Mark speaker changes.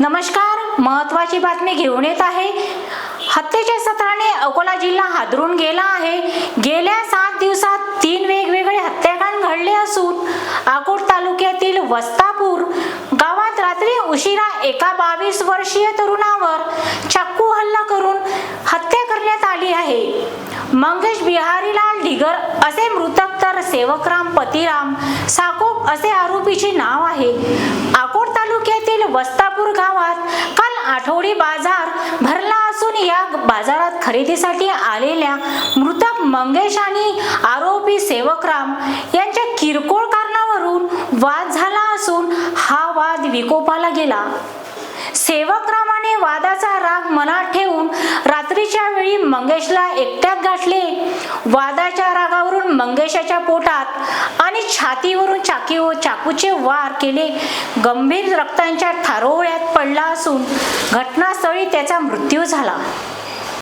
Speaker 1: नमस्कार महत्वाची बातमी घेऊन येत आहे. हत्येच्या सत्राने अकोला जिल्हा हादरून गेला आहे. गेल्या सात दिवसात तीन वेगवेगळे हत्याकांड घडले असून अकोट तालुक्यातील वस्तापूर गावात रात्री उशिरा एका बावीस वर्षीय तरुणावर चाकू हल्ला करून हत्या करण्यात आली आहे. मंगेश बिहारीलाल ढिगर असे मृतक तर सेवकराम पतिराम साकोप असे आरोपीचे नाव आहे. अकोट वस्तापूर गावात काल आठवडी बाजार भरला असून या बाजारात खरेदीसाठी आलेल्या मृतक मंगेश आणि आरोपी सेवकराम यांच्या किरकोळ कारणावरून वाद झाला असून हा वाद विकोपाला गेला. सेवकरामाने वादाचा राग मनात ठेवून मंगेशला एकट्यात गाठले. वादाच्या रागावरून मंगेशाच्या पोटात आणि छातीवरून चाकी चाकूचे वार केले. गंभीर रक्तांच्या थारोळ्यात पडला असून घटनास्थळी त्याचा मृत्यू झाला.